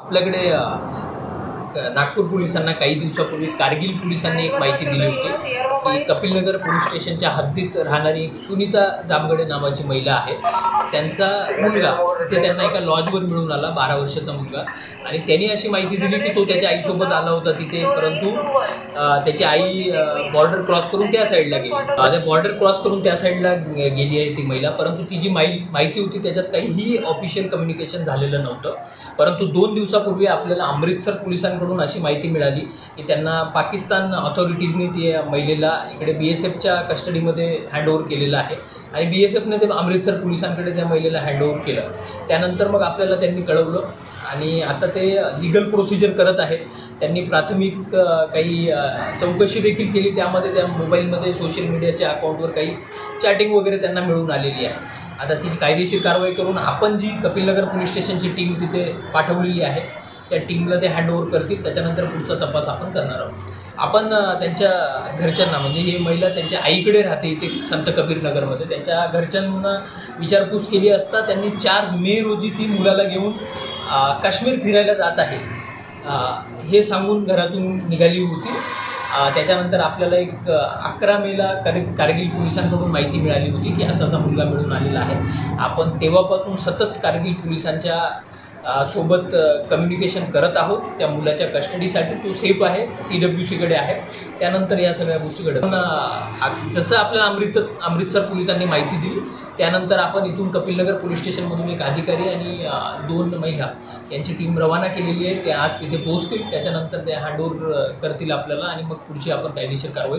आपल्याकडे नागपूर पोलिसांना काही दिवसापूर्वी कारगिल पोलिसांनी एक माहिती दिली होती की कपिलनगर पोलीस स्टेशनच्या हद्दीत राहणारी एक सुनीता जामगडे नावाची महिला आहे. त्यांचा मुलगा तिथे त्यांना एका लॉजवर मिळून आला बारा वर्षाचा मुलगा. आणि त्यांनी अशी माहिती दिली की तो त्याच्या आईसोबत आला होता तिथे परंतु त्याची आई बॉर्डर क्रॉस करून त्या साईडला गेली. त्या बॉर्डर क्रॉस करून त्या साईडला गेली आहे ती महिला परंतु ती जी माहि माहिती होती त्याच्यात काहीही ऑफिशियल कम्युनिकेशन झालेलं नव्हतं. परंतु दोन दिवसापूर्वी आपल्याला अमृतसर पोलिसांनी पोलिसांकडून अशी माहिती मिळाली की त्यांना पाकिस्तान ऑथॉरिटीजनी ती महिलेला इकडे बी एस एफच्या कस्टडीमध्ये हँडओव्हर केलेलं आहे. आणि बी एस एफने ते अमृतसर पोलिसांकडे त्या महिलेला हँडओव्हर केलं. त्यानंतर मग आपल्याला त्यांनी कळवलं आणि आता ते लिगल प्रोसिजर करत आहेत त्यांनी प्राथमिक काही चौकशी देखील केली. त्यामध्ये त्या मोबाईलमध्ये सोशल मीडियाच्या अकाउंटवर काही चॅटिंग वगैरे त्यांना मिळून आलेली आहे. आता तिची कायदेशीर कारवाई करून आपण जी कपिलनगर पोलीस स्टेशनची टीम तिथे पाठवलेली आहे. त्या टीमला ते हँडओव्हर करतील त्याच्यानंतर पुढचा तपास आपण करणार आहोत. आपण त्यांच्या घरच्यांना म्हणजे ही महिला त्यांच्या आईकडे राहते इथे संत कबीरनगरमध्ये त्यांच्या घरच्यांना विचारपूस केली असता त्यांनी चार मे रोजी ती मुलाला घेऊन काश्मीर फिरायला जात आहे. हे सांगून घरातून निघाली होती. त्याच्यानंतर आपल्याला एक अकरा मेला कार कारगिल पोलिसांकडून माहिती मिळाली होती की असा असा मुलगा मिळून आलेला आहे. आपण तेव्हापासून सतत कारगिल पोलिसांच्या सोबत कम्युनिकेशन करत आहोत. त्या मुलाच्या कस्टडीसाठी तो सेफ आहे सी डब्ल्यू सीकडे आहे. त्यानंतर या सगळ्या गोष्टी घडत पण, जसं आपल्याला अमृत अमृतसर पोलिसांनी माहिती दिली त्यानंतर आपण इथून कपिलनगर पोलीस स्टेशनमधून एक अधिकारी आणि दोन महिला यांची टीम रवाना केलेली आहे. ते आज तिथे पोहोचतील. त्याच्यानंतर ते हँडओव्हर करतील आपल्याला आणि मग पुढची आपण कायदेशीर कारवाई